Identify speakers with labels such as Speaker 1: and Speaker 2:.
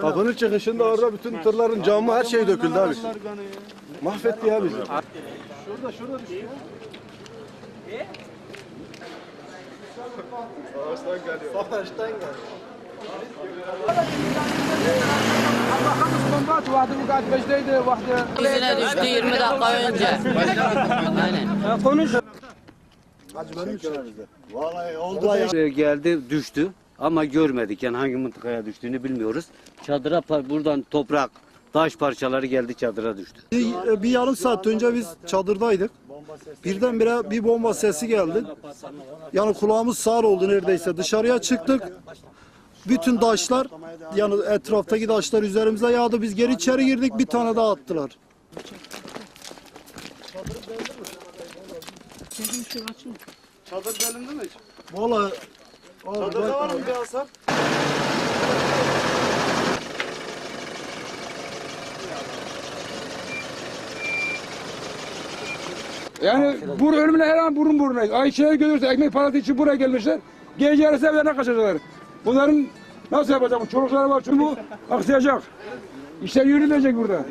Speaker 1: Kapının çıkışında orada bütün tırların camı her şey döküldü abi. Mahvetti ya bizi. Şurada şurada düştü. Savaştan geliyor. Savaştan geliyor.
Speaker 2: Yüzüne düştü 20 dakika önce. Aynen.
Speaker 1: Vallahi oldu ya.
Speaker 3: Ee, geldi düştü ama görmedik yani hangi mıntıkaya düştüğünü bilmiyoruz. Çadıra buradan toprak, taş parçaları geldi çadıra düştü.
Speaker 4: Bir, bir yarım saat önce biz çadırdaydık. Birdenbire bir bomba sesi geldi. Yani kulağımız sağır oldu neredeyse. Dışarıya çıktık. Bütün taşlar yani etraftaki taşlar üzerimize yağdı. Biz geri içeri girdik bir tane daha attılar.
Speaker 1: Çadır delindi mi hiç?
Speaker 4: Vallahi
Speaker 1: Çadırda var mı bir hasar?
Speaker 5: Yani bu ölümüne her an burun buruna. Ayşe'yi görürse ekmek parası için buraya gelmişler. Gece yarısı evlerine kaçacaklar. Bunların nasıl yapacak? Çocukları var çünkü bu aksayacak. İşler yürümeyecek burada.